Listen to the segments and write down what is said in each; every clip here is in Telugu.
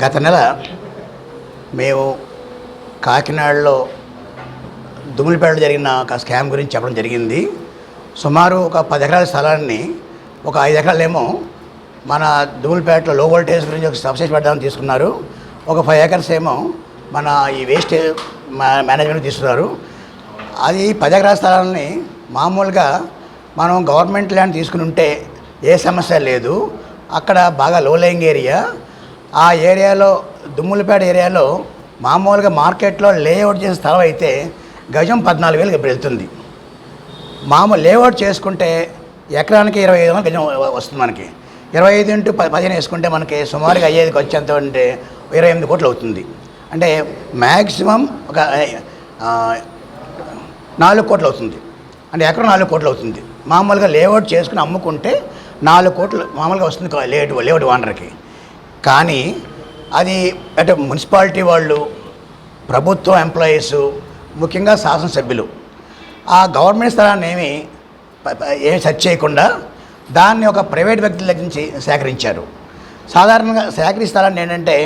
గత నెల మేము కాకినాడలో దుమ్ములపేటలో జరిగిన ఒక స్కామ్ గురించి చెప్పడం జరిగింది. సుమారు ఒక పది ఎకరాల స్థలాన్ని ఒక ఐదు ఎకరాలేమో మన దుమ్ములపేటలో లో వోల్టేజ్ గురించి ఒక సబ్సిడీ పెడదామని తీసుకున్నారు. ఒక ఫైవ్ ఎకర్స్ ఏమో మన ఈ వేస్ట్ మేనేజ్మెంట్ తీసుకున్నారు. అది పది ఎకరాల స్థలాన్ని మామూలుగా మనం గవర్నమెంట్ ల్యాండ్ తీసుకుని ఉంటే ఏ సమస్య లేదు. అక్కడ బాగా లో లయింగ్ ఏరియా ఆ ఏరియాలో దుమ్ములపేట ఏరియాలో మామూలుగా మార్కెట్లో లేఅవుట్ చేసిన స్థలం అయితే గజం పద్నాలుగు వేలకు ఇప్పుడు వెళ్తుంది. మామూలు లేఅవుట్ చేసుకుంటే ఎకరానికి ఇరవై ఐదు వందలు గజం వస్తుంది మనకి. ఇరవై ఐదు ఇంటూ పదిహేను వేసుకుంటే మనకి సుమారుగా అయ్యేది వచ్చేంత అంటే ఇరవై ఎనిమిది కోట్లు అవుతుంది. అంటే మ్యాక్సిమం ఒక నాలుగు కోట్లు అవుతుంది. అంటే ఎకరం నాలుగు కోట్లు అవుతుంది. మామూలుగా లేఅవుట్ చేసుకుని అమ్ముకుంటే నాలుగు కోట్లు మామూలుగా వస్తుంది లేఅవుట్ లేఅవుట్ ఓనర్కి. కానీ అది అంటే మున్సిపాలిటీ వాళ్ళు ప్రభుత్వ ఎంప్లాయీస్ ముఖ్యంగా శాసనసభ్యులు ఆ గవర్నమెంట్ స్థలాన్ని ఏమి ఏమి సెర్చ్ చేయకుండా దాన్ని ఒక ప్రైవేట్ వ్యక్తుల దగ్గర నుంచి సేకరించారు. సాధారణంగా సేకరించిన స్థలాన్ని ఏంటంటే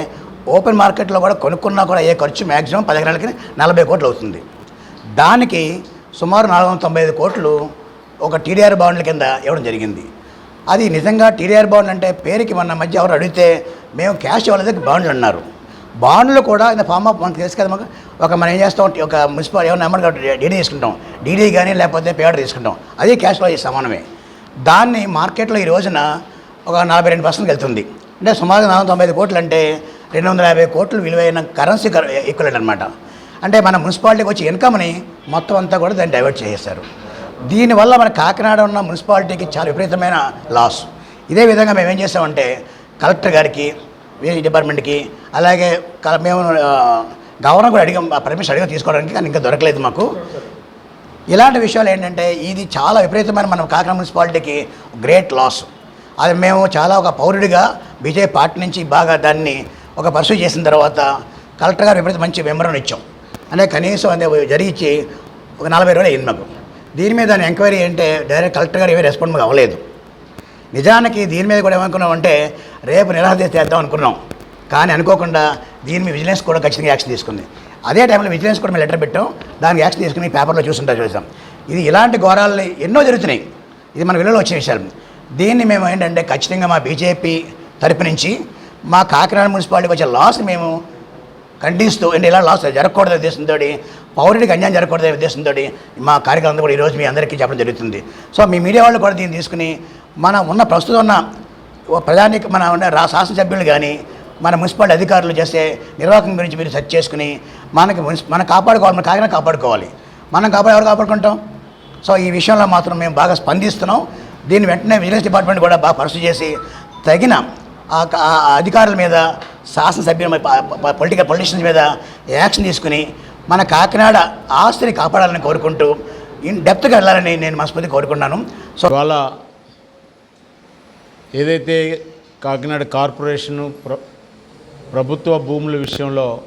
ఓపెన్ మార్కెట్లో కూడా కొనుక్కున్నా కూడా ఏ ఖర్చు మ్యాక్సిమం పది ఎకరాలకి నలభై కోట్లు అవుతుంది. దానికి సుమారు నాలుగు వందల తొంభై ఐదు కోట్లు ఒక టీడీఆర్ బాండ్ల కింద ఇవ్వడం జరిగింది. అది నిజంగా టీడీఆర్ బాండ్ అంటే పేరుకి మన మధ్య ఎవరు అడిగితే మేము క్యాష్ ఇవ్వలేదు బాండ్లు అన్నారు. బాండ్లు కూడా ఇన్ ఫార్మ్ ఆఫ్ మనకు తెలుసు కదా మాకు. ఒక మనం ఏం చేస్తాం ఒక మున్సిపల్ ఏమైనా అమౌంట్ డీడీ తీసుకుంటాం. డీడీ కానీ లేకపోతే పేడ తీసుకుంటాం. అది క్యాష్లో ఈ సమానమే. దాన్ని మార్కెట్లో ఈ రోజున ఒక నలభై రెండు పర్సెంట్కి వెళ్తుంది. అంటే సుమారు నాలుగు తొంభై ఐదు కోట్లు అంటే రెండు వందల యాభై కోట్లు విలువైన కరెన్సీ ఈక్వలెంట్ అనమాట అంటే మన మున్సిపాలిటీకి వచ్చే ఇన్కమ్ని మొత్తం అంతా కూడా దాన్ని డైవర్ట్ చేసేస్తారు. దీనివల్ల మన కాకినాడ ఉన్న మున్సిపాలిటీకి చాలా విపరీతమైన లాస్ ఇదే విధంగా మేము ఏం చేసామంటే కలెక్టర్ గారికి వేరే డిపార్ట్మెంట్కి. అలాగే క- మేము గవర్నర్ కూడా అడిగాం పర్మిషన్ అడిగా తీసుకోవడానికి కానీ ఇంకా దొరకలేదు మాకు. ఇలాంటి విషయాలు ఏంటంటే ఇది చాలా విపరీతమైన మనం కాకినాడ మున్సిపాలిటీకి గ్రేట్ లాస్. అది మేము చాలా ఒక పౌరుడిగా బీజేపీ పార్టీ నుంచి బాగా దాన్ని ఒక పర్సూ చేసిన తర్వాత కలెక్టర్ గారు విపరీత మంచి వివరణ ఇచ్చాం. అంటే కనీసం అదే జరిగించి ఒక నలభై రోజులు అయింది మాకు. దీని మీద ఎంక్వైరీ అంటే డైరెక్ట్ కలెక్టర్ గారు ఏమీ రెస్పాండ్ మాకు అవ్వలేదు. నిజానికి దీని మీద కూడా ఏమనుకున్నాం అంటే రేపు నిరాదేశ చేద్దాం అనుకున్నాం. కానీ అనుకోకుండా దీని మీద విజిలెన్స్ కూడా ఖచ్చితంగా యాక్షన్ తీసుకుంది. అదే టైంలో విజిలెన్స్ కూడా మేము లెటర్ పెట్టాం. దానికి యాక్షన్ తీసుకుని పేపర్లో చూస్తుంటా చూసాం. ఇది ఇలాంటి ఘోరాలని ఎన్నో జరుగుతున్నాయి. ఇది మన విలువలో వచ్చిన విషయాలు. దీన్ని మేము ఏంటంటే ఖచ్చితంగా మా బీజేపీ తరపు నుంచి మా కాకినాడ మున్సిపాలిటీకి వచ్చే లాస్ మేము ఖండిస్తూ అంటే ఇలా లాస్ జరగకూడదు ఉద్దేశంతో పౌరుడికి అన్యాయం జరగకూడదు ఉద్దేశంతో మా కార్యక్రమం కూడా ఈరోజు మీ అందరికీ చెప్పడం జరుగుతుంది. సో మీ మీడియా వాళ్ళు కూడా దీన్ని తీసుకుని మన ఉన్న ప్రస్తుతం ఉన్న ఓ ప్రధాని మన ఉన్న రా శాసనసభ్యులు కానీ మన మున్సిపాలిటీ అధికారులు చేసే నిర్వాహకం గురించి మీరు సెర్చ్ చేసుకుని మనకి మున్సి మనం కాపాడుకోవాలి మన కాకినాడ కాపాడుకోవాలి. మనం కాపాడు ఎవరు కాపాడుకుంటాం? సో ఈ విషయంలో మాత్రం మేము బాగా స్పందిస్తున్నాం. దీన్ని వెంటనే విజిలెన్స్ డిపార్ట్మెంట్ కూడా బాగా పరిస్థితి చేసి తగిన ఆ క- అధికారుల మీద శాసనసభ్యుల పొలిటికల్ పొలిటీషియన్స్ మీద యాక్షన్ తీసుకుని మన కాకినాడ ఆస్తిని కాపాడాలని కోరుకుంటూ ఇన్ డెప్త్గా వెళ్ళాలని నేను మనస్ఫూర్తి కోరుకున్నాను సో వాళ్ళ ఏదైతే కాకినాడ కార్పొరేషను ప్ర ప్రభుత్వ భూముల విషయంలో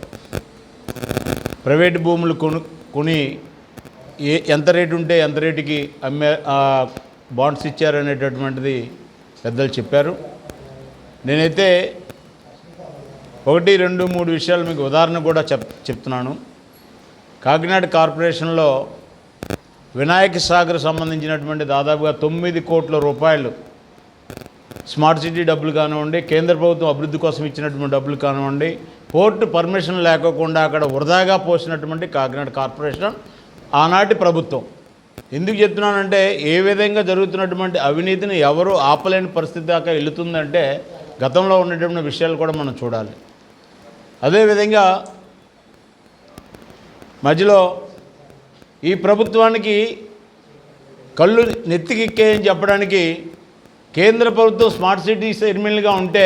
ప్రైవేట్ భూములు కొను కొని ఏ ఎంత రేటు ఉంటే ఎంత రేటుకి అమ్మే బాండ్స్ ఇచ్చారనేటటువంటిది పెద్దలు చెప్పారు. నేనైతే ఒకటి రెండు మూడు విషయాలు మీకు ఉదాహరణ కూడా చెప్ చెప్తున్నాను. కాకినాడ కార్పొరేషన్లో వినాయక సాగర్ సంబంధించినటువంటి దాదాపుగా తొమ్మిది కోట్ల రూపాయలు స్మార్ట్ సిటీ డబ్బులు కానివ్వండి కేంద్ర ప్రభుత్వం అభివృద్ధి కోసం ఇచ్చినటువంటి డబ్బులు కానివ్వండి పోర్టు పర్మిషన్ లేకోకుండా అక్కడ వృధాగా పోసినటువంటి కాకినాడ కార్పొరేషన్ ఆనాటి ప్రభుత్వం. ఎందుకు చెప్తున్నానంటే ఏ విధంగా జరుగుతున్నటువంటి అవినీతిని ఎవరు ఆపలేని పరిస్థితి దాకా వెళుతుందంటే గతంలో ఉన్నటువంటి విషయాలు కూడా మనం చూడాలి. అదేవిధంగా మధ్యలో ఈ ప్రభుత్వానికి కళ్ళు నెత్తికెక్కే అని చెప్పడానికి కేంద్ర ప్రభుత్వం స్మార్ట్ సిటీ చైర్మన్లుగా ఉంటే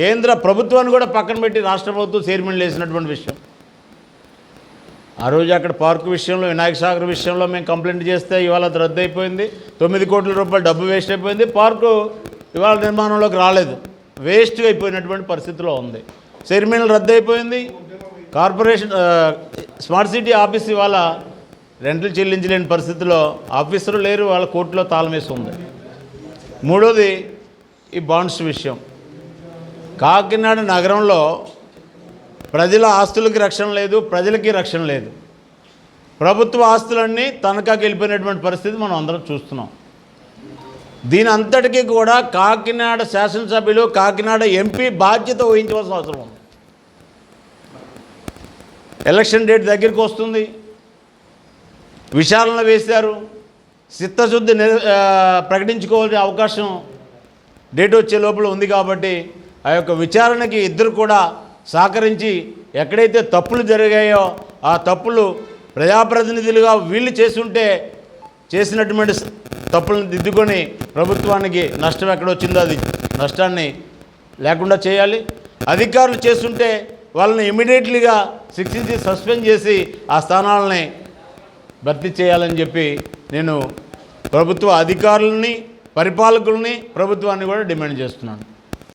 కేంద్ర ప్రభుత్వాన్ని కూడా పక్కన పెట్టి రాష్ట్ర ప్రభుత్వం చైర్మన్లు వేసినటువంటి విషయం. ఆ రోజు అక్కడ పార్కు విషయంలో వినాయక సాగర్ విషయంలో మేము కంప్లైంట్ చేస్తే ఇవాళ రద్దు అయిపోయింది తొమ్మిది కోట్ల రూపాయలు డబ్బు వేస్ట్ అయిపోయింది. పార్కు ఇవాళ నిర్మాణంలోకి రాలేదు. వేస్ట్ అయిపోయినటువంటి పరిస్థితిలో ఉంది. చైర్మన్లు రద్దు అయిపోయింది కార్పొరేషన్ స్మార్ట్ సిటీ ఆఫీస్ ఇవాళ రెంట్లు చెల్లించలేని పరిస్థితిలో ఆఫీసరు లేరు వాళ్ళ కోర్టులో తాళం వేసి ఉంది. మూడోది ఈ బాండ్స్ విషయం. కాకినాడ నగరంలో ప్రజల ఆస్తులకి రక్షణ లేదు ప్రజలకి రక్షణ లేదు. ప్రభుత్వ ఆస్తులన్నీ తనఖాకి వెళ్ళిపోయినటువంటి పరిస్థితి మనం అందరం చూస్తున్నాం. దీని అంతటికీ కూడా కాకినాడ శాసనసభ్యులు కాకినాడ ఎంపీ బాధ్యత వహించవలసిన అవసరం ఉంది. ఎలక్షన్ డేట్ దగ్గరికి వస్తుంది. విచారణ వేశారు. చిత్తశుద్ధి ప్రకటించుకోవాల్సిన అవకాశం డేట్ వచ్చే లోపల ఉంది కాబట్టి ఆ యొక్క విచారణకి ఇద్దరు కూడా సహకరించి ఎక్కడైతే తప్పులు జరిగాయో ఆ తప్పులు ప్రజాప్రతినిధులుగా వీళ్ళు చేసుంటే చేసినటువంటి తప్పులను దిద్దుకొని ప్రభుత్వానికి నష్టం ఎక్కడ వచ్చిందో అది నష్టాన్ని లేకుండా చేయాలి. అధికారులు చేస్తుంటే వాళ్ళని ఇమీడియట్లీగా శిక్షించి సస్పెండ్ చేసి ఆ స్థానాలని భర్తీ చేయాలని చెప్పి నేను ప్రభుత్వ అధికారులని పరిపాలకుల్ని ప్రభుత్వాన్ని కూడా డిమాండ్ చేస్తున్నాను.